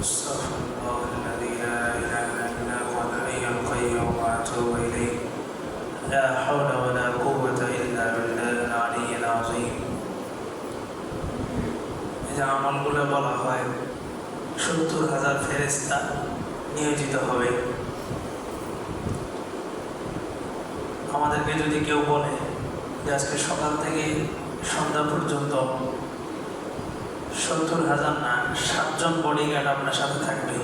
استغفر الله الذي لا اله الا هو الحي القيوم واتوب اليه لا حول ولا قوه الا بالله العلي العظيم যে আমলগুলো বলা হয় সত্তর হাজার ফেরেস্তা নিয়োজিত হবে আমাদেরকে যদি কেউ বলে যে আজকে সকাল থেকে সন্ধ্যা পর্যন্ত সত্তর হাজার না, সাতজন বডিগার্ড আপনার সাথে থাকবে।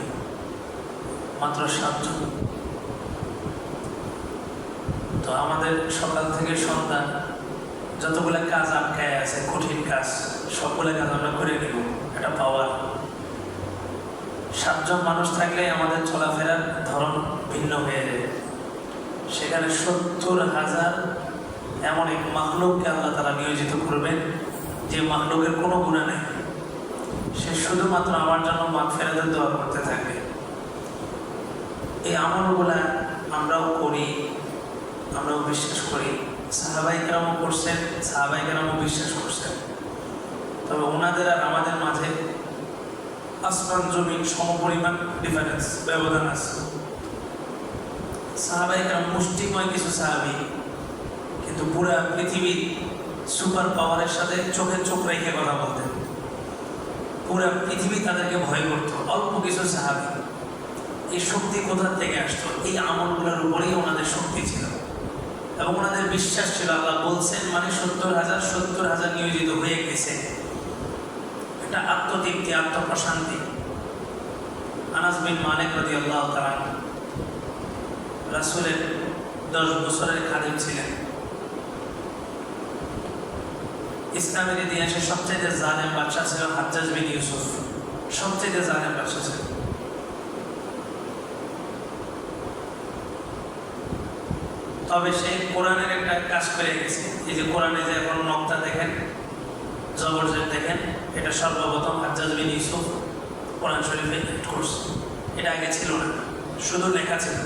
মাত্র সাতজন। তো আমাদের সকাল থেকে সন্ধ্যা যতগুলো কাজ আটকায় আছে, কঠিন কাজ, সবগুলো কাজ আমরা করে নিব এটা পাওয়ার সাতজন মানুষ থাকলে আমাদের চলাফেরার ধরন ভিন্ন হয়ে যায়। সেখানে সত্তর হাজার এমন এক মাহলুককে আল্লাহ তারা নিয়োজিত করবেন, যে মাহলুকের কোনো গুণা নেই। সে শুধুমাত্র আমার জন্য মাগ ফেরাতে দোয়া করতে থাকবে। এই আমলগুলা আমরাও করি, আমরাও বিশ্বাস করি। সাহাবাই করছেন, সাহাবাই বিশ্বাস করছেন। তবে ওনাদের আর আমাদের মাঝে আসমান জমিন সমপরিমাণ ডিফারেন্স ব্যবধান আছে। সাহাবাই মুষ্টিময় কিছু সাহাবি, কিন্তু পুরা পৃথিবীর সুপার পাওয়ারের সাথে চোখে চোখ রেখে কথা বলতেন। পুরা পৃথিবী তাদেরকে ভয় করত, অল্প কিছু সাহাবি। এই শক্তি কোথা থেকে আসতো? এই আমলগুলোর উপরেই ওনাদের শক্তি ছিল। এবং ওনাদের বিশ্বাস ছিল, আল্লাহ বলছেন মানে সত্তর হাজার সত্তর হাজার নিয়োজিত হয়ে গেছে। এটা আত্মতৃপ্তি, আত্মপ্রশান্তি। আনাস বিন মালিক রদি আল্লাহ তালা রাসুলের দশ বছরের খাদিম ছিলেন। ইসলামের ইতিহাসে সবচেয়ে জালেম বাদশা ছিল হাজ্জাজ বিন ইউসুফ। সবচেয়ে জালেম বাদশা ছিল। তবে সে কোরআনের একটা কাজ করে গেছে। এই যে কোরআনে যে এখন নক্তা দেখেন জবরজের দেখেন, এটা সর্বপ্রথম হাজ্জাজ বিন ইউসুফ কোরআন শরীফে করছে। এটা আগে ছিল না, শুধু লেখা ছিল।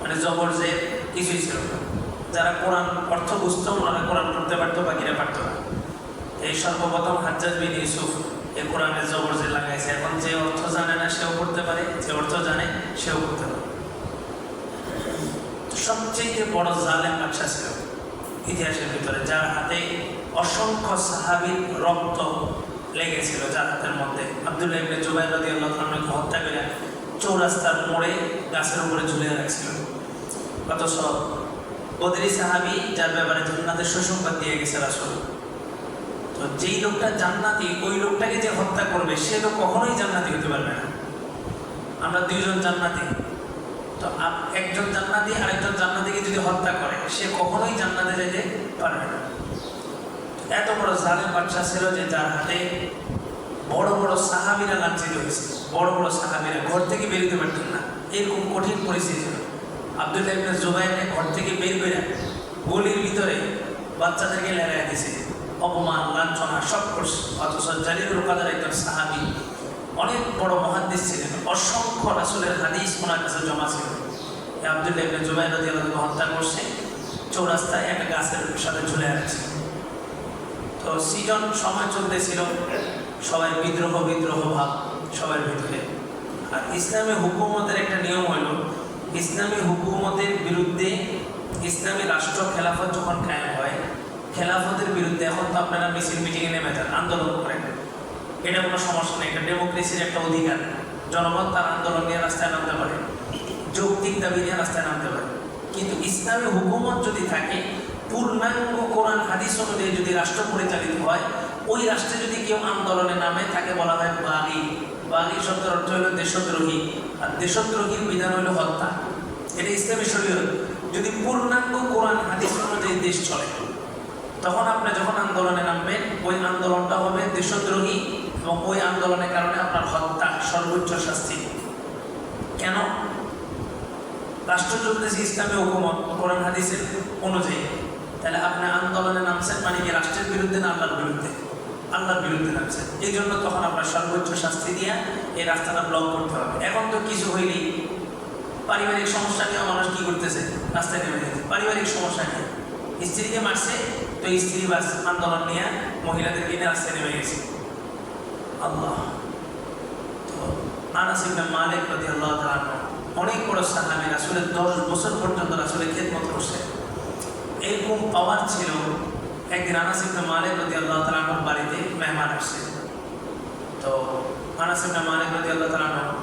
মানে জবরজের কিছুই ছিল না। যারা কোরআন অর্থ বুঝতো, ওনারা কোরআন পড়তে পারতো, বাকিরা পারতো না। এই সর্বপ্রথম হাজ্জাজ বিন ইউসুফ এই কোরআনের জবর যে লাগাইছে, এখন যে অর্থ জানে না, সেও করতে পারে, যে অর্থ জানে, সেও করতে পারে। সবচেয়ে বড় জালেম বাদশা ছিল ইতিহাসের ভিতরে, যার হাতে অসংখ্য সাহাবির রক্ত লেগেছিল, যার হাতের মধ্যে। আব্দুল্লাহ ইবনে জুবাইর রাদিয়াল্লাহু তাআলাকে হত্যা করে চৌরাস্তার মোড়ে গাছের উপরে ঝুলে রাখছিল। অথচ বদরি সাহাবি যার ব্যাপারে জান্নাতের সুসংবাদ দিয়ে গেছে রাসূল। তো যেই লোকটা জান্নাতি, ওই লোকটাকে যে হত্যা করবে, সে তো কখনোই জান্নাতি হতে পারবে না। আমরা দুইজন জান্নাতি। তো একজন জান্নাতি, আরেকজন জান্নাতিকে যদি হত্যা করে, সে কখনোই জান্নাতে যেতে পারবে না। এত বড় জালেম বাচ্চা ছিল যে যার হাতে বড় বড় সাহাবিরা লাঞ্ছিত হয়েছে। বড় বড় সাহাবিরা ঘর থেকে বেরোতে পারতেন না। এরকম কঠিন পরিস্থিতি ছিল আব্দুল্লাহ ইবনে জুবাইরকে ঘর থেকে বের করে গলির ভিতরে বাচ্চাদেরকে লেগায় দিয়েছে অপমান, লাঞ্ছনা সব করছে। অথচ জালিদুল কাদের একজন সাহাবি অনেক বড় মহাদ্দিস ছিলেন। অসংখ্য রাসুলের হাদিস ওনার কাছে জমা ছিল। এই আব্দুল্লাহ ইবনে জুবাইর রাদিয়াল্লাহু হত্যা করছে, চৌরাস্তায় একটা গাছের সাথে ঝুলে আছে। তো সিজন সময় চলতেছিল, সবাই বিদ্রোহ বিদ্রোহ ভাব সবার ভিতরে আর ইসলামী হুকুমতের একটা নিয়ম হইল ইসলামী হুকুমতের বিরুদ্ধে ইসলামী রাষ্ট্র খেলাফত যখন কায়েম হয়, খেলাফতের বিরুদ্ধে এখন তো আপনারা মিছিল মিটিংয়ে নেমে যান, আন্দোলন করেন এটা কোনো সমস্যা নেই, এটা ডেমোক্রেসির একটা অধিকার। জনগণ তার আন্দোলন নিয়ে রাস্তায় নামতে পারে, যৌক্তিক দাবি নিয়ে রাস্তায় নামতে পারে। কিন্তু ইসলামী হুকুমত যদি থাকে, পূর্ণাঙ্গ কোরআন, হাদিস অনুযায়ী যদি রাষ্ট্র পরিচালিত হয়, ওই রাষ্ট্রে যদি কেউ আন্দোলনে নামে, তাকে বলা হয় বাগি। বাগি শব্দের অর্থ হলো দেশদ্রোহী। আর দেশদ্রোহীর বিধান হলো হত্যা। এটা ইসলামী শরীয়ত। যদি পূর্ণাঙ্গ কোরআন, হাদিস অনুযায়ী দেশ চলে, তখন আপনি যখন আন্দোলনে নামবেন, ওই আন্দোলনটা হবে দেশদ্রোহী এবং ওই আন্দোলনের কারণে আপনার হত্যা সর্বোচ্চ শাস্তি। কেন? রাষ্ট্র চলতেছে ইসলামী হুকুমত কোরআন, হাদিসের অনুযায়ী, তাহলে আপনি আন্দোলনে নামছেন মানে কি রাষ্ট্রের বিরুদ্ধে না আল্লাহর বিরুদ্ধে? আল্লাহর বিরুদ্ধে নামছেন এই জন্য তখন আপনার সর্বোচ্চ শাস্তি দিয়ে এই রাস্তাটা ব্লক করতে হবে। এখন তো কিছু হইলেই পারিবারিক সমস্যা নিয়ে মানুষ কি করতেছে? রাস্তায় নেমে যেতে পারিবারিক সমস্যা নিয়ে। স্ত্রীকে মারছে, তো স্ত্রী বাস আন্দোলন নিয়ে মহিলাদের নিয়ে রাস্তায় নেমে গেছে। আল্লাহ। তো আনাস ইবনে মালিক রাদিয়াল্লাহু তাআলা অনেক বড় সাহাবী, রাসূলের 10 বছর পর্যন্ত রাসূলের খেদমত করছে। এরকম পাওয়ার ছিল একদিন আনাস ইবনে মালিক রাদিয়াল্লাহু তাআলা আনহুর বাড়িতে মেহমান আসছে তো আনাস ইবনে মালিক রাদিয়াল্লাহু তাআলা আনহু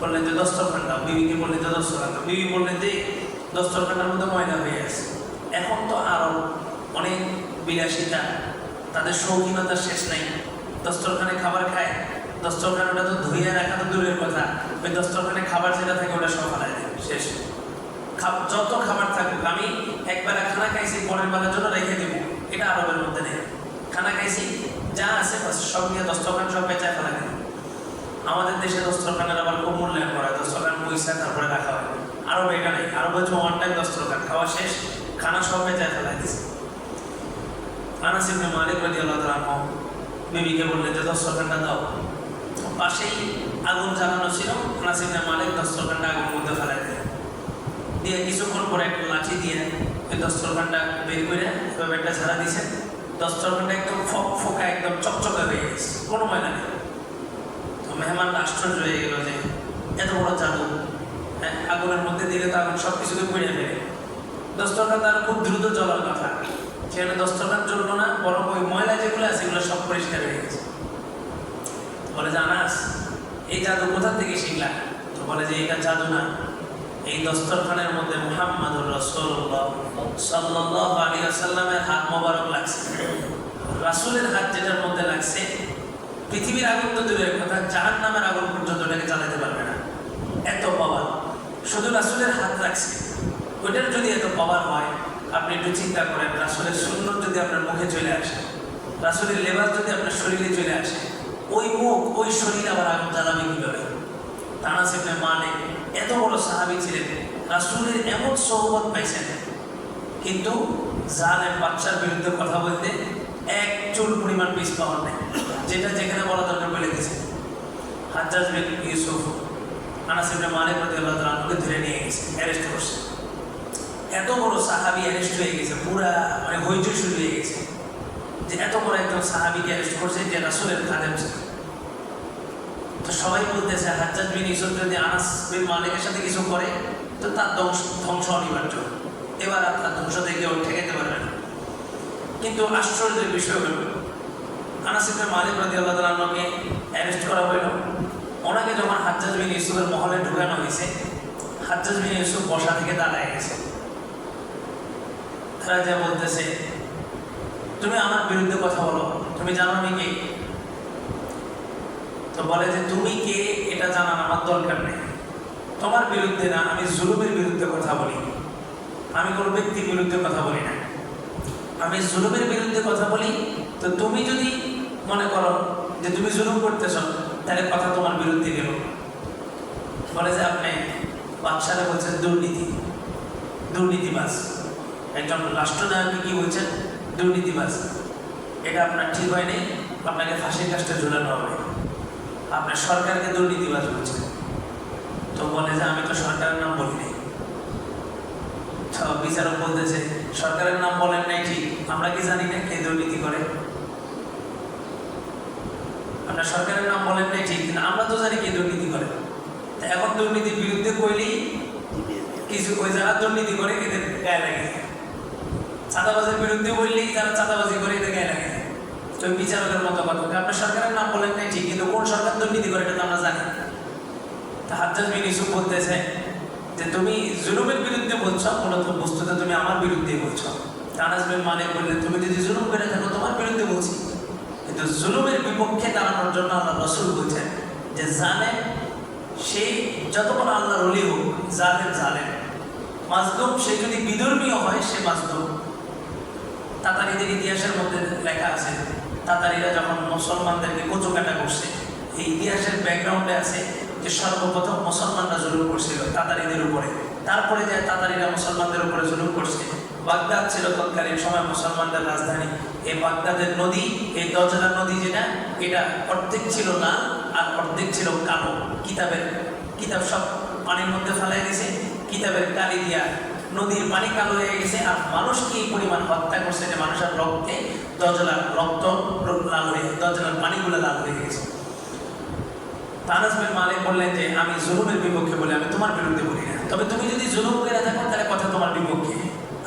বললেন যে দস্তরখান দাও বিবিকে বললেন যে দস্তরখান দাও বিবি বললেন যে দস্তরখানার মধ্যে ময়লা হয়ে আছে এখন তো আরও অনেক বিলাসিতা, তাদের শৌখিনতার শেষ নাই। দস্তরখানে খাবার খায়। দস্তরখানে ওটা তো ধুইয়ে রাখা তো দূরের কথা। ওই দস্তরখানে খাবার যেটা থাকে ওটা সব ফেলায় দেয়, শেষ। যত খাবার থাকুক, আমি একবেলা খানা খাইছি, পরের বেলার জন্য রেখে দেবো। এটা আরবের মধ্যে নেই। খানা খাইছি, যা আছে সব নিয়ে দস্তরখান সব বেচায় ফেলা দেয় আমাদের দেশে দস্তরখানের আবার খুব মূল্যায়ন করা হয়, দস্তরখান পয়সা, তারপরে রাখা হয়। আরব এটা নেই আরব হচ্ছে ওয়ান টাইম দস্তরখান, খাওয়া শেষ, খানা সব বেচায় ফেলাই দিছে। আনাস ইবনে মালিক রাদিয়াল্লাহু তাআলা বিবিকে বললেন যে দস্তরখানটা দাও। পাশেই আগুন জ্বালানো ছিল, আনাস ইবনে মালিক দস্তরখানটা আগুন মধ্যে ফেলাই দেয় দিয়ে কিছুক্ষণ পরে একটা লাঠি দিয়ে ওই দস্তরখানটা বের করে এভাবে একটা ঝাড়া দিছে। দস্তরখানটা একদম ফক, ফোকা, একদম চকচকে হয়ে গেছে, কোনো ময়লা নেই। তো মেহমান আশ্চর্য হয়ে গেল যে এত বড় জাদু। হ্যাঁ আগুনের মধ্যে দিলে তো আগুন সব কিছুকে পুড়ে ফেলে। দস্তরখান তার খুব দ্রুত জ্বলার কথা। সেখানে দস্তরখান জ্বললো না, বরং ওই ময়লা যেগুলো আছে এগুলো সব পরিষ্কার হয়ে গেছে। বলে যে, আনাস, এই জাদু কোথা থেকে শিখলা? তো বলে যে, এটা জাদু না এই দস্তরখানের মধ্যে মুহাম্মাদুর রাসূলুল্লাহ সাল্লাল্লাহু আলাইহি ওয়াসাল্লামের হাত মোবারক লাগছে। রাসূলের হাত যেটার মধ্যে লাগছে, পৃথিবীর আগুন তো দূরের কথা জাহান নামের আগুন পর্যন্ত ওটাকে জ্বালাতে পারবে না। এত পাওয়ার। শুধু রাসূলের হাত রাখছে ওইটার যদি এত পাওয়ার হয়, আপনি একটু চিন্তা করেন, রাসূলের সুন্নত যদি আপনার মুখে চলে আসে, রাসূলের লেবাস যদি আপনার শরীরে চলে আসে, ওই মুখ, ওই শরীর আবার আগুন জ্বালাবে কীভাবে? তানাস ইবনে মালিক এত বড় সাহাবী ছিলেন রাসূলের এমন সহবত পাইছেন কিন্তু জালেম বাচ্চার বিরুদ্ধে কথা বলতে এক চুল পরিমাণ পিস পাওয়ার নেই, যেটা যেখানে বলা দরকার বলে গেছে হাজ্জাজ বিন ইউসুফ আনাস ইবনে মালিক রাদিয়াল্লাহু তাআলা আনহুকে ধরে নিয়ে গেছে, অ্যারেস্ট করছে। এত বড় সাহাবী অ্যারেস্ট হয়ে গেছে, পুরা মানে হইচই শুরু হয়ে গেছে। যে এত বড় একজন সাহাবীকে অ্যারেস্ট করছে যে রাসূলের খাদেম ছিল। তো সবাই বলতেছে হাজ্জাজ বিন ইউসুফ যদি আনাস বিন মালিকের সাথে কিছু করে, তো তার ধ্বংস ধ্বংস অনিবার্য। এবার আপনার ধ্বংস থেকে কেউ ঠেকাতে পারবে না। কিন্তু আশ্চর্যের বিষয় হল, আনাস ইবনে মালিক রাদিয়াল্লাহু তাআলা আনহুকে অ্যারেস্ট করা হলো। ওনাকে যখন হাজ্জাজ বিন ইউসুফের মহলে ঢুকানো হয়েছে, হাজ্জাজ বিন ইউসুফ বসা থেকে দাঁড়ায় গেছে। তারা যা বলতেছে, তুমি আমার বিরুদ্ধে কথা বলো, তুমি জানো আমি কে? তো বলে যে, তুমি কে? এটা জানার আমার দরকার নেই। তোমার বিরুদ্ধে না, আমি জুলুমের বিরুদ্ধে কথা বলি। আমি কোনো ব্যক্তির বিরুদ্ধে কথা বলি না। আমি জুলুমের বিরুদ্ধে কথা বলি, তো তুমি যদি মনে করো যে তুমি জুলুম করতেছ, তাহলে কথা তোমার বিরুদ্ধে গেল বলে যে, আপনি বাদশারা বলছেন, দুর্নীতি। দুর্নীতিবাস একজন রাষ্ট্রনায়ককে কি বলছেন? দুর্নীতিবাস এটা আপনার ঠিক হয়নি। আপনাকে ফাঁসির কাজটা ঝুলানো হবে। আপনার সরকারকে দুর্নীতিবাজ বলছেন। তো বলে যে আমি তো সরকারের নাম বলিনি বিচারক বলতেছে, সরকারের নাম বলেন নাই ঠিক, আমরা কি জানি না কে দুর্নীতি করে? আপনার সরকারের নাম বলেন নাই ঠিক, কিন্তু আমরা তো জানি কে দুর্নীতি করে। এখন দুর্নীতির বিরুদ্ধে কইলেই কিছু ওই যারা দুর্নীতি করে, এদের গায়ে লাগে। চাঁদাবাজের বিরুদ্ধে বললেই যারা চাঁদাবাজি করে, এদের গায়ে লাগে। তো বিচারকের মতো কথা আপনার সরকারের নাম বলেন নাই ঠিক কিন্তু কোন সরকার দুর্নীতি করে এটা তো আমরা জানি। হাজ্জাজ বিন ইউসুফ বলতেছে যে, তুমি জুলুমের বিরুদ্ধে বলছো, মূলত বস্তুতে তুমি আমার বিরুদ্ধেই বলছো। বিন মালিক বললেন, তুমি যদি জুলুম করে থাকো, তোমার বিরুদ্ধে বলছি। কিন্তু জুলুমের বিপক্ষে দাঁড়ানোর জন্য আল্লাহ রসুল বলছেন যে জালেম সে যত বড় আল্লাহর অলি হোক জালেম জালেম। মাজলুম সে যদি বিধর্মীয় হয়, সে মাজলুম। তাতারিদের ইতিহাসের মধ্যে লেখা আছে তাতারিরা যখন মুসলমানদেরকে কচুকাটা করছে, এই ইতিহাসের ব্যাকগ্রাউন্ডে আছে যে সর্বপ্রথম মুসলমানরা জুলুম করছিল তাতারিদের উপরে। তারপরে যে তাতারিরা মুসলমানদের উপরে জুলুম করছে, বাগদাদ ছিল তৎকালীন সময় মুসলমানদের রাজধানী। এই বাগদাদের নদী এই দজলা নদী যেটা, এটা অর্ধেক ছিল না আর অর্ধেক ছিল কালো। কিতাবের কিতাব সব পানির মধ্যে ফেলাই দিয়েছে কিতাবের কালি দিয়া নদীর পানি কালো হয়ে গেছে আর মানুষকে এই পরিমাণ হত্যা করছে যে মানুষের রক্তে দজলার রক্ত লাল হয়ে দজলার পানিগুলো লাল হয়ে গেছে? তানাস বিন মালিক বললেন যে, আমি জুলুমের বিপক্ষে বলে, আমি তোমার বিরুদ্ধে বলি না। তবে তুমি যদি জুলুম করে থাকো, তাহলে কথা তোমার বিপক্ষে।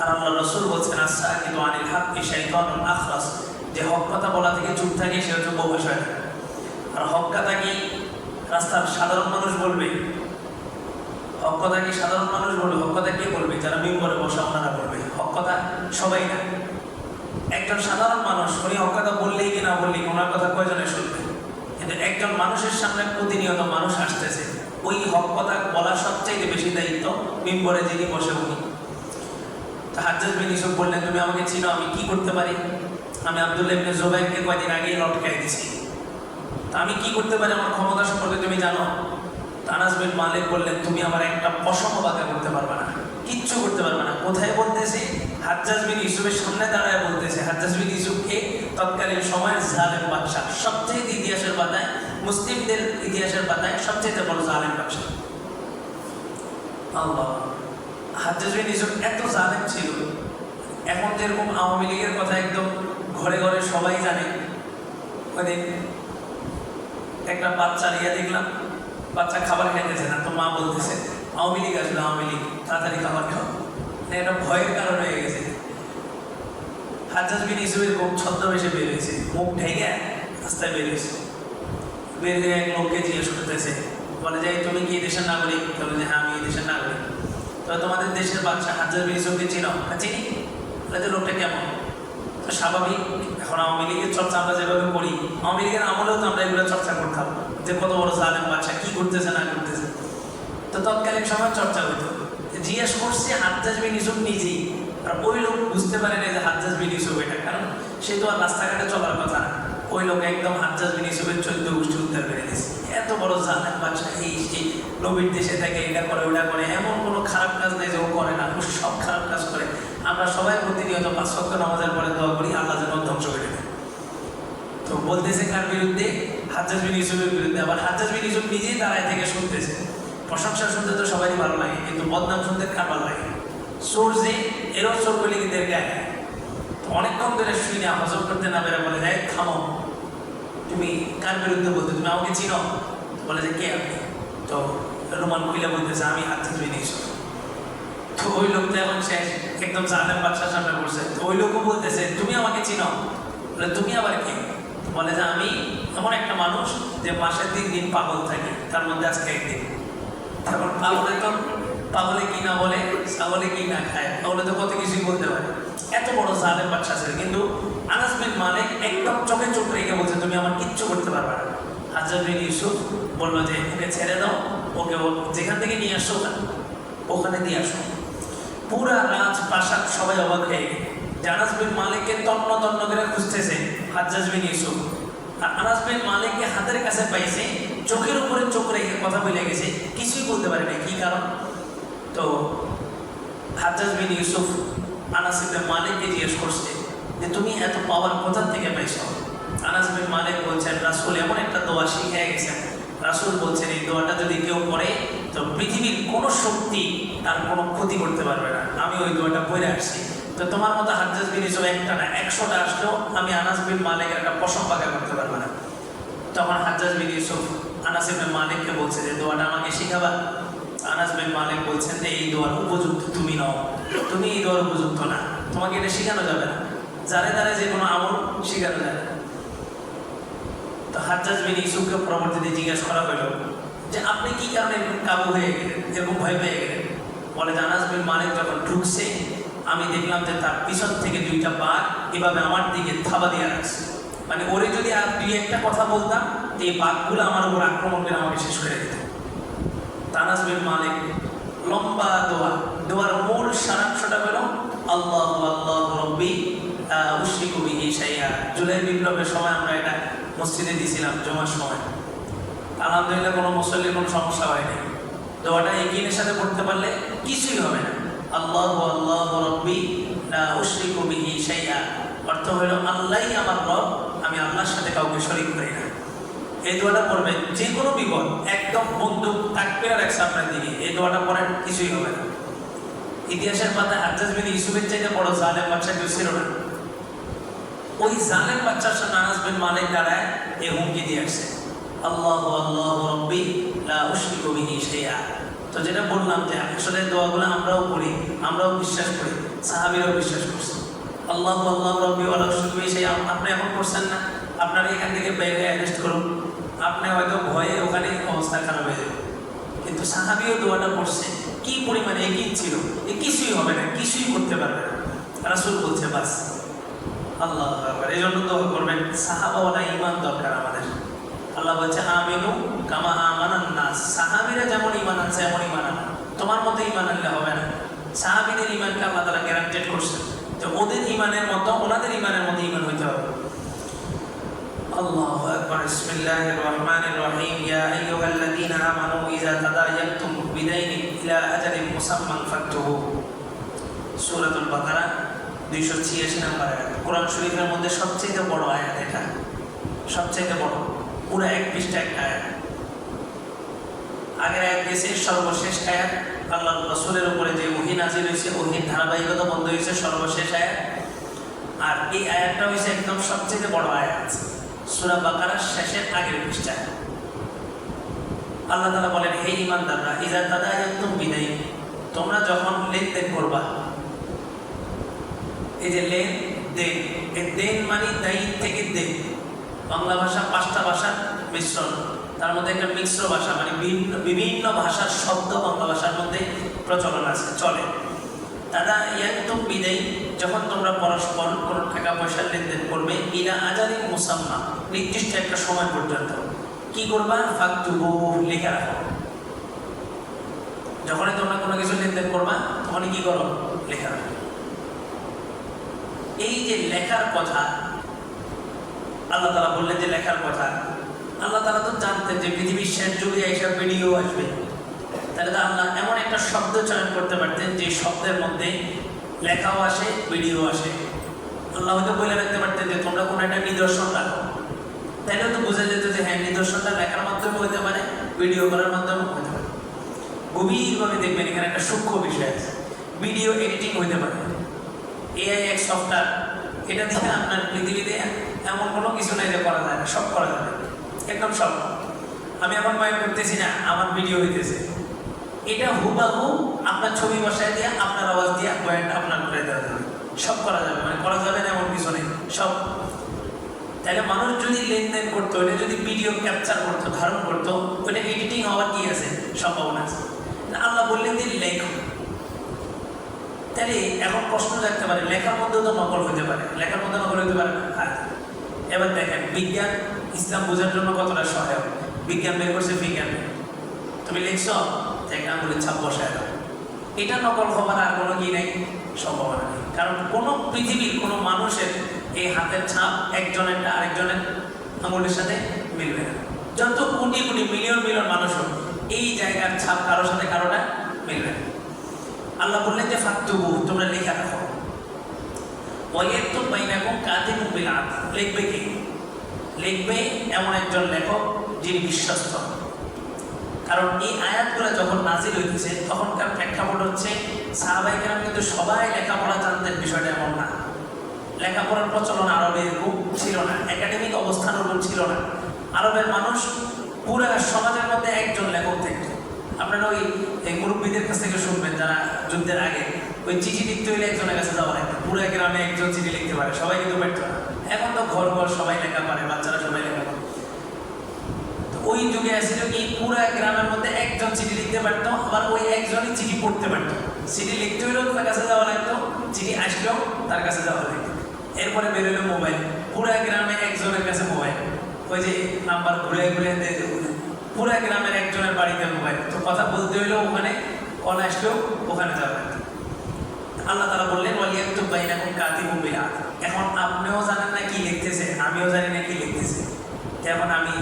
আর আল্লাহ রসুল বলছেন আসা কিন্তু আনিল হাক শাইতান আখলাস। যে হক কথা বলা থেকে চুপ থাকে সে হচ্ছে বিষয় আর হক কথা কি রাস্তার সাধারণ মানুষ বলবে? হক কথা কি সাধারণ মানুষ বলবে? হক কথা কে বলবে? যারা মিম্বরে বসে ওনারা বলবে। হক কথা সবাই না। একজন সাধারণ মানুষ, উনি হক কথা বললেই কি না বললেই ওনার কথা কয়জনে শুনবে? কিন্তু একজন মানুষের সামনে প্রতিনিয়ত মানুষ আসতেছে, ওই হক কথা বলা সবচাইতে বেশি দায়িত্ব মিম্বরে যিনি বসে উনি। হাজ্জাজ বিন ইউসুফ বললেন, তুমি আমাকে চিনো, আমি কি করতে পারি? আমি আব্দুল্লাহ ইবনে জুবাইরকে কয়দিন আগেই লটকাই দিছি তা আমি কি করতে পারি? আমার ক্ষমতা সম্পর্কে তুমি জানো? বিন মালিক বললেন, তুমি আমার একটা পশম বাঁকা করতে পারবে না, কিচ্ছু করতে পারবে না। কোথায় বলতেছে? হাজ্জাজ বিন ইউসুফের সামনে দাঁড়ায় বলতেছে, হাজ্জাজ বিন ইউসুফকে তৎকালীন সময়ের জালেম বাদশাহ, সবচেয়ে ইতিহাসের পাতায়, মুসলিমদের ইতিহাসের পাতায় সবচেয়ে বড় জালেম বাদশাহ। আল্লাহ, হাজ্জাজ বিন এত জালেম ছিল, এখন যেরকম আওয়ামী লীগের কথা একদম ঘরে ঘরে সবাই জানে। মানে একটা বাচ্চা ইয়ে দেখলাম বাচ্চা খাবার খাইতেছে না তো মা বলতেছে আওয়ামী লীগ আসলে আওয়ামী লীগ তাড়াতাড়ি খাবার খাও। এটা ভয়ের কারণ হয়ে গেছে। হাজার বিন ইসুফের মুখ ছদ্মবেশে বের হয়েছে। মুখ ঢেকে রাস্তায় বের হয়েছে। বের হয়ে এক লোককে জিজ্ঞেস করতেছে বলে যে তুমি কি দেশের নাগরিক? বলে যে হ্যাঁ আমি এই দেশের নাগরিক। তো তোমাদের দেশের বাচ্চা হাজার বিন ইসুফকে চিনো? "হ্যাঁ, চিনি। যে লোকটা কেমন? তো স্বাভাবিক এখন আওয়ামী লীগের চর্চা আমরা যেভাবে করি আওয়ামী লীগের আমলেও তো আমরা এগুলো চর্চা করতাম। যে কত বড় জালেম বাচ্চা, কি করতেছে, না করতেছে। তো তৎকালীন সময় চর্চা হতো জিজ্ঞেস করছে, হাজ্জাজ বিন ইউসুফ নিজেই। আর ওই লোক বুঝতে পারে না যে হাজ্জাজ বিন ইউসুফ এটা, কারণ সে তো আর রাস্তাঘাটে চলার কথা ওই লোক একদম হাজ্জাজ বিন ইউসুফের চোদ্দ গোষ্ঠী উদ্ধার করে দিয়েছে। এত বড় জালেম বাচ্চা, এই সেই নবীর দেশে থাকে, এটা করে, ওটা করে, এমন কোনো খারাপ কাজ নেই যে ও করে না। ও সব খারাপ কাজ করে। আমরা সবাই প্রতিনিয়ত পাঁচ সপ্তাহ নামাজের পরে দোয়া করি, আল্লাহ যেন ধ্বংস করে দেয়। তো বলতেছে কার বিরুদ্ধে? হাজ্জাজ বিন ইউসুফের বিরুদ্ধে, আবার হাজ্জাজ বিন ইউসুফ নিজেই দাঁড়ায় থেকে শুনতেছে। প্রশংসা শুনতে তো সবারই ভালো লাগে, কিন্তু বদনাম শুনতে কার ভালো লাগে? চোর যে এরও চোর বলে কিন্তু গায়ে অনেকক্ষণ ধরে শুই না, হজম করতে না বেড়ে বলে যায় থামো। তুমি কার বিরুদ্ধে বলতে? তুমি আমাকে চিনো? বলে যে, কে আপনি? তো রোমান মহিলা বলতেছে, আমি হাজ্জাজ বিন ইউসুফ। তো ওই লোক তো এখন শেষ একদম জালেম বাদশার সামনে বসে তো ওই লোকও বলতেছে, তুমি আমাকে চিনো? বলে, তুমি আবার কে? বলে যে, আমি এমন একটা মানুষ যে মাসে তিন দিন পাগল থাকে, তার মধ্যে আজকে একদিন। তারপর পাগলে তো, পাগলে কি না বলে, ছাগলে কি না খায়, পাগলে তো কত কিছুই বলতে পারে এত বড় জালেম বাচ্চা ছিল, কিন্তু আনাস বিন মালিক একদম চোখে চোখ রেখে বলছে, তুমি আমার কিচ্ছু করতে পারবে না। হাজার ইউসুফ বলল যে, ওকে ছেড়ে দাও, ওকে যেখান থেকে নিয়ে আসো, ওখানে ওখানে দিয়ে আসো। পুরা রাজ প্রাসাদ সবাই অবাক হয়ে গেল। বিন মালিককে তন্ন তন্ন করে খুঁজতেছে হাজ্জাজ বিন ইউসুফ। আনাস বিন মালিককে হাতের কাছে পাইছে, চোখের উপরে চোখ রেখে কথা বলে গেছে, কিছুই বলতে পারে না কি কারণ? তো হাজ্জাজ বিন ইউসুফ আনাস বিন মালিককে জিজ্ঞেস করছে যে, তুমি এত পাওয়ার কোথা থেকে পাইছো? আনাস বিন মালিক বলছেন, রাসূল এমন একটা দোয়া শিখে গেছেন। রাসূল বলছেন, এই দোয়াটা যদি কেউ করে, তো পৃথিবীর কোনো শক্তি তার কোনো ক্ষতি করতে পারবে না। আমি ওই দোয়াটা পড়ে আসছি। তো তোমার মতো হাজ্জাজ বিন ইউসুফ একটা না, একশোটা আসলেও আমি আনাস বিন মালিকের একটা পশম পাকা করতে পারব না। তখন হাজ্জাজ বিন ইউসুফ আনাস বিন মালিককে বলছে যে, দোয়াটা আমাকে শিখাবা? আনাস বিন মালিক বলছেন যে, এই দোয়ার উপযুক্ত তুমি নও। তুমি এই দোয়ার উপযুক্ত না। তোমাকে এটা শেখানো যাবে না। যারে দ্বারে যে কোনো আমল শেখানো না। তো হাজ্জাজ বিন ইউসুফকে পরবর্তীতে জিজ্ঞেস করা হলো যে, আপনি কি কারণে কাবু হয়ে গেলেন? এরকম ভয় পেয়ে গেলেন? বলে আনাস বিন মালিক যখন ঢুকছে আমি দেখলাম যে তার পিছন থেকে দুইটা বাঘ এভাবে আমার দিকে থাবা দিয়ে রাখছে। মানে ওরে যদি আর দুই একটা কথা বলতাম, তো এই বাঘগুলো আমার উপর আক্রমণ করে আমাকে শেষ করে দিত। তানাস বিন মালিক, লম্বা দোয়া। দোয়ার মূল সারাংশটা হলো, আল্লাহ আল্লাহ রব্বি উশ্রিকু বিহি শাইয়া জুলাই বিপ্লবের সময় আমরা এটা মসজিদে দিয়েছিলাম, জমার সময়। আলহামদুলিল্লাহ কোনো মুসল্লির কোনো সমস্যা হয়নি। দোয়াটা এগিয়ে সাথে পড়তে পারলে কিছুই হবে না। আল্লাহ আল্লাহ রব্বি উশ্রিকু বিহি শাইয়া অর্থ হলো, আল্লাহই আমার রব, আমি আল্লাহর সাথে কাউকে শরীক করি না। এই দোয়াটা পড়বেন যে কোনো বিপদ, একদম বন্দুক থাকবে আর একশো আপনার দিকে। এই দোয়াটা পড়েন কিছুই হবে না। ইতিহাসের পাতায় হাজ্জাজ বিন ইউসুফের চাইতে বড় জালেম বাচ্চা কেউ ছিল না। ওই জালেম বাচ্চার সাথে আনাস বিন মালিক দাঁড়ায় এই হুমকি দিয়ে আসছে। আল্লাহ আল্লাহ রব্বি, লা উশরিকু বিহি শাইআ। তো যেটা বললাম যে আসলে দোয়াগুলো আমরাও করি, আমরাও বিশ্বাস করি, সাহাবিরাও বিশ্বাস করছে আল্লাহ আল্লাহ ওয়া লা উশরিকু আপনি এখন করছেন না, আপনারা এখান থেকে বাইরে অ্যারেস্ট করুন। আপনি হয়তো ভয়ে ওখানে অবস্থা খারাপ হয়ে যাবে। কিন্তু সাহাবিও দোয়াটা পড়ছে কি পরিমাণে এগিয়ে ছিল? এ কিছুই হবে না, কিছুই করতে পারবে না। রাসূল বলছে, বাস। আল্লাহ এই জন্য দোয়া করবেন। সাহাবাওয়ালা ইমান দরকার আমাদের। আল্লাহ বলছে আমিনু কামা আমানান নাস সাহাবীরা যেমন ইমান আছে এমন ইমান আনো তোমার মতো ইমান আনলে হবে না সাহাবীদের ইমানকে আল্লাহ তাআলা গ্যারান্টেড করছেন তো ওদের ইমানের মতো ওনাদের ইমানের মতো ইমান হইতে হবে الله أكبر بسم الله الرحمن الرحيم يا أيها الذين آمنوا إذا تداينتم بدين إلى أجل مسمى فاكتبوه سورة البقرة দুইশো ছিয়াশি নাম্বার আয়াত কোরআন শরীফের মধ্যে সবচেয়ে বড় আয়াত এটা সবচেয়ে বড় পুরো এক পৃষ্ঠা একটা আয়াত। আগের আয়াত গেছে সর্বশেষ আয়াত। আল্লাহ রসুলের উপরে যে ওহি নাজির হয়েছে, ওহির ধারাবাহিকতা বন্ধ হয়েছে, সর্বশেষ আয়াত। আর এই আয়াতটা হয়েছে একদম সবচেয়ে বড় আয়াত। সুরা বাকারার শেষের আগের পৃষ্ঠায় আল্লাহ তালা বলেন, হে ইমানদাররা ইজা দাদা একদম বিদায়ী তোমরা যখন লেনদেন করবা, এই যে লেন দেন এই দেন মানে দায়ী থেকে দেন। বাংলা ভাষা পাঁচটা ভাষার মিশ্রণ। তার মধ্যে একটা মিশ্র ভাষা মানে বিভিন্ন বিভিন্ন ভাষার শব্দ বাংলা ভাষার মধ্যে প্রচলন আছে, চলে। দাদা একদম বিদায়ী, যখন তোমরা পরস্পর কোনো টাকা পয়সার লেনদেন করবে, ইলা আজারি মুসাম্মা, নির্দিষ্ট একটা সময় পর্যন্ত। কি করবা? ফাকতুবু লিখে রাখো। যখনই তোমরা কোনো কিছু লেনদেন করবা, তখনই কি করো? লেখা রাখো। এই যে লেখার কথা আল্লাহ তালা বললেন যে লেখার কথা। আল্লাহ তালা তো জানতেন যে পৃথিবীর শেষ যুগে এইসব ভিডিও আসবে। তাহলে তো আল্লাহ এমন একটা শব্দ চয়ন করতে পারতেন যে শব্দের মধ্যে লেখাও আসে, ভিডিও আসে। আল্লাহ হয়তো বলে রাখতে পারতেন যে তোমরা কোনো একটা নিদর্শন রাখো। তাইলেও তো বোঝা যেত যে হ্যাঁ নিদর্শনটা লেখার মাধ্যমে হতে পারে, ভিডিও করার মাধ্যমে হতে পারে। গভীরভাবে দেখবেন এখানে একটা সূক্ষ্ম বিষয় আছে। ভিডিও এডিটিং হতে পারে। এআই এক সফটওয়্যার, এটা দিয়ে আপনার পৃথিবীতে এমন কোনো কিছু নাই যে করা যায় না, সব করা যাবে। একদম সব। আমি এখন বয়ান করতেছি না, আমার ভিডিও হইতেছে। এটা হুবাহু আপনার ছবি বসায় দিয়ে, আপনার আওয়াজ দিয়ে বয়ানটা আপনার করে দেওয়া যাবে। সব করা যাবে মানে করা যাবে না এমন কিছু নেই, সব। তাহলে মানুষ যদি লেনদেন করতো, এটা যদি ভিডিও ক্যাপচার করতো, ধারণ করতো, ওটা এডিটিং হওয়ার কি আছে? সম্ভাবনা আছে। আল্লাহ বললেন যে লেখো। তাহলে এখন প্রশ্ন থাকতে পারে, লেখার মধ্যেও তো নকল হতে পারে। লেখার মধ্যে নকল হতে পারে না। এবার দেখেন, বিজ্ঞান, ইসলাম বোঝার জন্য কতটা সহায়ক? বিজ্ঞান বের করছে বিজ্ঞান। তুমি লিখছ একটা আঙুলের ছাপ বসায় দাও। এটা নকল হবার আর কোনো কি নেই? সম্ভাবনা নেই। কারণ কোনো পৃথিবীর কোনো মানুষের এই হাতের ছাপ একজনেরটা আরেকজনের আঙুলের সাথে মিলবে না। যত কোটি কোটি মিলিয়ন মিলিয়ন মানুষ এই জায়গার ছাপ কারোর সাথে কারোটা মিলবে না। আল্লাহ বললেন যে ফাকতুবু তোমরা লেখা রাখো। ওয়ের তো বাইনাকুম কাতে মুবিল আদ লিখবে কি? লিখবে এমন একজন লেখক যিনি বিশ্বস্ত। কারণ এই আয়াতগুলো যখন নাজিল হইতেছে, তখনকার প্রেক্ষাপট হচ্ছে সাহাবাহিকেরা কিন্তু সবাই লেখাপড়া জানতেন বিষয়টা এমন না। লেখাপড়ার প্রচলন আরবে এরকম ছিল না, একাডেমিক অবস্থান ওরকম ছিল না। আরবের মানুষ পুরা সমাজের মধ্যে একজন লেখক থাকতো আপনারা ওই মুরব্বীদের কাছ থেকে শুনবেন যারা যুদ্ধের আগে। ওই চিঠি লিখতে হইলে একজনের কাছে যাওয়া লাগতো পুরো গ্রামে একজন চিঠি লিখতে পারে, সবাই কিন্তু পারতো না। এখন তো ঘর ঘর সবাই লেখা পারে, বাচ্চারা সবাই লেখা পারে। তো ওই যুগে আসছিল কি, পুরো গ্রামের মধ্যে একজন চিঠি লিখতে পারতো আবার ওই একজনই চিঠি পড়তে পারতো চিঠি লিখতে হইলেও তার কাছে যাওয়া লাগতো, চিঠি আসলেও তার কাছে যাওয়া লাগতো। এরপরে বেরোলো মোবাইল। পুরো গ্রামে একজনের কাছে মোবাইল। ওই যে নাম্বার ঘুরে ঘুরে পুরো গ্রামের একজনের বাড়িতে মোবাইল। তো কথা বলতে হইলেও ওখানে কল আসলেও ওখানে যাওয়া লাগতো। আল্লাহ তারা বললেন ওয়ালিয়াম তো বাইনা কোন কাতি মুবিলা এখন আপনিও জানেন না কি লিখতেছে আমিও জানি না কি লিখতেছে এখন আমি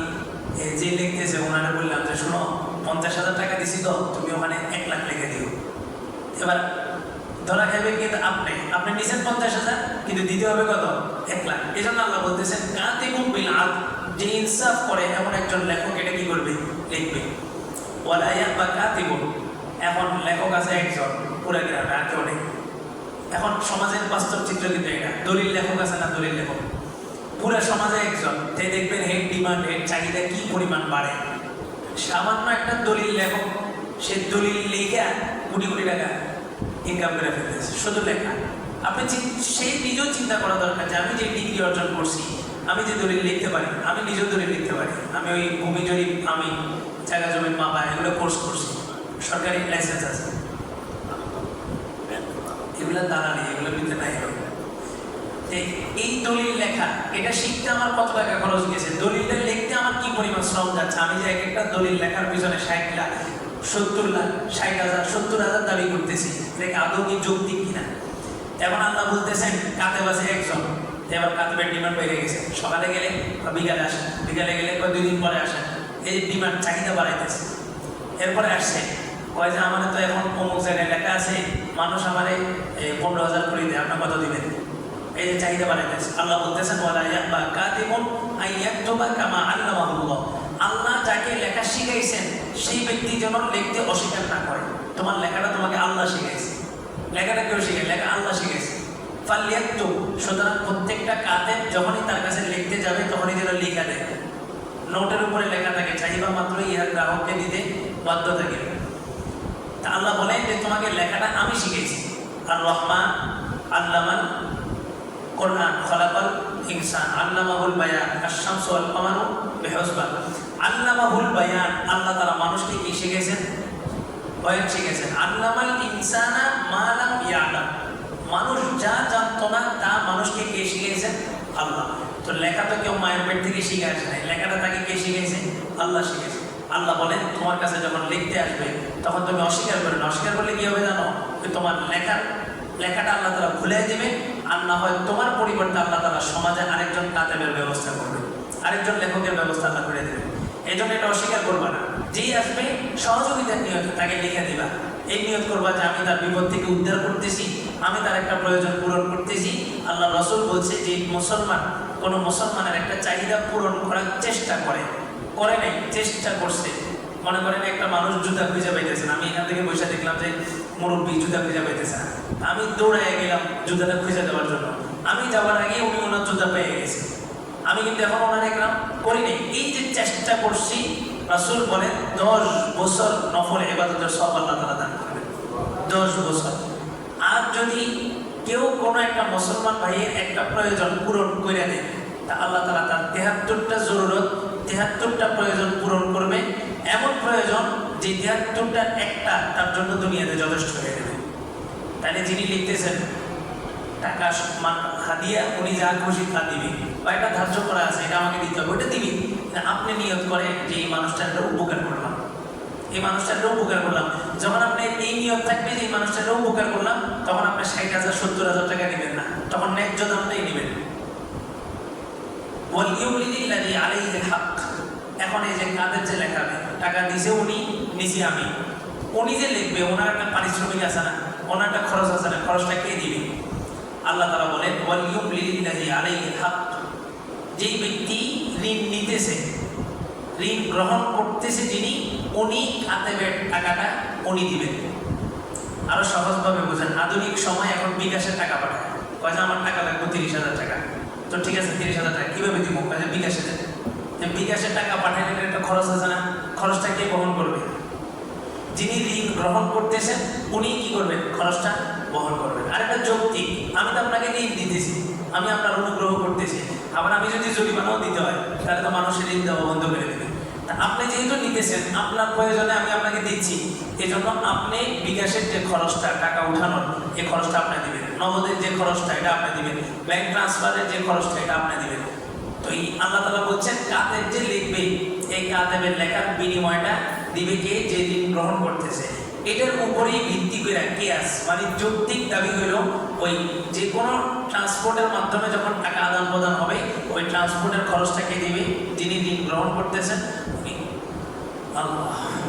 যে লিখতেছে, ওনারে বললাম যে, শোনো, পঞ্চাশ হাজার টাকা দিছি তো, তুমি ওখানে এক লাখ লিখে দিও। এবার, ধরা খাইবে কিন্তু আপনি? আপনি নিছেন পঞ্চাশ হাজার, কিন্তু দিতে হবে কত? এক লাখ। এই জন্য আল্লাহ বলতেছেন কাতি মুবিল আদ যে ইনসাফ করে এমন একজন লেখক, এটা কি করবে? লিখবে। ওয়ালা ইয়াবা কাতিবুন। এখন লেখক আছে একজন, পুরা গ্রামে, আর কেউ নেই। এখন সমাজের বাস্তব চিত্র কিন্তু এটা। দলিল লেখক আছে না দলিল লেখক? পুরো সমাজে একজন, তে দেখবেন হেড ডিমান্ড হেড চাহিদা কি পরিমাণ বাড়ে? সামান্য একটা দলিল লেখক, সে দলিল লেখা কোটি কোটি টাকা ইনকাম করে ফেলতেছে, শুধু লেখা। আপনি সেই নিজেও চিন্তা করা দরকার যে আমি যে ডিগ্রি অর্জন করছি, আমি যে দলিল লিখতে পারি, আমি নিজেও দলিল লিখতে পারি। আমি ওই ভূমি জরিপ, আমি জায়গা জমির মাপা, এগুলো কোর্স করছি। সরকারি লাইসেন্স আছে। এগুলো দালালি এগুলো নিতে নাই এই দলিল লেখা, এটা শিখতে আমার কত টাকা খরচ গেছে? দলিলটা লিখতে আমার কি পরিমাণ শ্রম যাচ্ছে? আমি যে এক একটা দলিল লেখার পিছনে ষাট লাখ, সত্তর লাখ, ষাট হাজার, সত্তর হাজার দাবি করতেছি। দেখে, আদৌ কি যৌক্তিক কিনা? এখন আল্লাহ বলতেছেন, কাতে বাসে একজন। এবার কাতেবের ডিমান্ড বেড়ে গেছে। সকালে গেলে, বা বিকালে আসেন বিকালে গেলে দুই দিন পরে আসেন এই ডিমান্ড চাহিদা বাড়াইতেছে। এরপরে আসছে কয় যে আমাদের তো এখন অমুক জায়গায় লেখা আছে, মানুষ আমারে পনেরো হাজার করে দেয়, আপনার কত দিবেন? এই যে চাহিদা বানাইতেছে আল্লাহ বলতেছেন, ওয়ালা আইয়াকতুবা কামা আল্লাহ যাকে লেখা শিখাইছেন, সেই ব্যক্তি যেন লিখতে অস্বীকার না করে। তোমার লেখাটা তোমাকে আল্লাহ শিখাইছে। লেখাটা কেউ শিখাই লেখা আল্লাহ শিখাইছে। সুতরাং প্রত্যেকটা কাতেব যখনই তার কাছে লিখতে যাবে, তখনই যেন লেখা দেয়। নোটের উপরে লেখা থাকে, চাহিদা মাত্র ইহার গ্রাহককে দিতে বাধ্য থাকে। তা আল্লাহ বলেন যে তোমাকে লেখাটা আমি শিখেছি। আর রহমান আল্লামান কোরআন খলাকাল ইনসান, আল্লামাহুল বায়ান, আশ-শামসু ওয়াল কামারু বিহুসবান আল্লামাহুল বায়ান, আল্লাহ তারা মানুষকে কি শিখেছেন? বয়ান শিখেছেন। আল্লামাল ইনসানা মা লাম ইয়ালাম। মানুষ যা জানতো না, তা মানুষকে কে শিখিয়েছেন আল্লাহ। তো লেখা তো কেউ মায়ের পেট থেকে শিখে আসে নাই। লেখাটা তাকে কে শিখেছে? আল্লাহ শিখেছে। আল্লাহ বলেন, তোমার কাছে যখন লিখতে আসবে, তখন তুমি অস্বীকার করবে না, অস্বীকার করলে কি হবে জানো? তোমার লেখার লেখাটা আল্লাহ তারা ভুলে দেবে আর না হয় তোমার পরিবর্তে আল্লাহ তারা সমাজে আরেকজন কাতেবের ব্যবস্থা করবে। আরেকজন লেখকের ব্যবস্থা আল্লাহ করে দেবে। এই জন্য এটা অস্বীকার করবা না। যেই আসবে, সহযোগিতার নিয়ত তাকে লিখে দিবা। এই নিয়ত করবা যে, আমি তার বিপদ থেকে উদ্ধার করতেছি, আমি তার একটা প্রয়োজন পূরণ করতেছি। আল্লাহ রসুল বলছে যে, মুসলমান, কোনো মুসলমানের একটা চাহিদা পূরণ করার চেষ্টা করে। করে নাই, চেষ্টা করছে। মনে করেন একটা মানুষ জুতা খুঁজে পাইতেছে না। আমি এখান থেকে বসে দেখলাম যে মুরব্বী জুতা খুঁজে পাইতেছে আমি দৌড়ায় গেলাম জুতাটা খুঁজে দেওয়ার জন্য। আমি যাওয়ার আগে উনি ওনার জুতা পেয়ে গেছে। আমি কিন্তু এখন ওনার দেখলাম করি নাই। এই যে চেষ্টা করছি, রাসুল বলেন, দশ বছর নফল এবাদতের সব আল্লাহ তালা দান করবেন। দশ বছর। আর যদি কেউ কোনো একটা মুসলমান ভাইয়ের একটা প্রয়োজন পূরণ করে দেয়, তা আল্লাহ তালা তার তেহাত্তরটা জরুরত তেহাত্তরটা প্রয়োজন পূরণ করবে। এমন প্রয়োজন যে তেহাত্তরটা একটা তার জন্য দুনিয়াতে যথেষ্ট হয়ে যাবে। তাহলে যিনি লিখতেছেন টাকা হাদিয়া উনি যা খুশি তা দিবি। বা এটা ধার্য করা আছে, এটা আমাকে দিতে হবে ওটা দিবি। আপনি নিয়ত করে যে এই মানুষটার একটা উপকার করলাম। এই মানুষটার উপকার করলাম। যখন আপনি এই নিয়ত থাকবে যে এই মানুষটার উপকার করলাম, তখন আপনি ষাট হাজার, সত্তর হাজার টাকা নেবেন না। তখন ন্যায্য দামটাই নেবেন। এখন এই যে কাদের যে লেখাবে টাকা দিছে উনি, নিছি আমি। উনি যে লিখবে, ওনার একটা পারিশ্রমিক আছে না? ওনার একটা খরচ আছে না? খরচটা কে দিবে? আল্লাহ তাআলা বলেন ওয়ালিউলিল্লাযী আলাইহিল হক। যেই ব্যক্তি ঋণ নিতেছে, ঋণ গ্রহণ করতেছে যিনি, উনি কাতেবের টাকাটা উনি দিবেন। আরও সহজভাবে বোঝেন, আধুনিক সময় এখন বিকাশের টাকা পাঠায়। কয় যে, আমার টাকা লাগবে তিরিশ হাজার টাকা। তো ঠিক আছে, তিরিশ হাজার টাকা। কীভাবে দিব? কাজে বিকাশে যাবে বিকাশের টাকা পাঠাইলে একটা খরচ আছে না? খরচটা কে বহন করবে? যিনি ঋণ গ্রহণ করতেছেন, উনি কি করবেন? খরচটা বহন করবেন। আর একটা যৌক্তি আমি তো আপনাকে ঋণ দিতেছি। আমি আপনার অনুগ্রহ করতেছি। আবার আমি যদি জরিমানাও দিতে হয়, তাহলে তো মানুষের ঋণ দেওয়া বন্ধ করে দেবে। আপনি যেহেতু নিতেছেন, আপনার প্রয়োজনে আমি আপনাকে দিচ্ছি। এই জন্য আপনি বিকাশের যে খরচটা, টাকা উঠানোর এই খরচটা আপনি দিবেন। নগদের যে খরচটা, এটা আপনি দিবেন। ব্যাংক ট্রান্সফারের যে খরচটা, এটা আপনি দিবেন। তো এই আল্লাহ তালা বলছেন কাতের যে লিখবে, এই কাতেবের লেখার বিনিময়টা দিবে কে যে ঋণ গ্রহণ করতেছে। এটার উপরেই ভিত্তি করে কেয়াস মানে যৌক্তিক দাবি হইল, ওই যে কোনো ট্রান্সপোর্টের মাধ্যমে যখন টাকা আদান প্রদান হবে, ওই ট্রান্সপোর্টের খরচটা কে দিবে? যিনি ঋণ গ্রহণ করতেছেন আল্লাহ।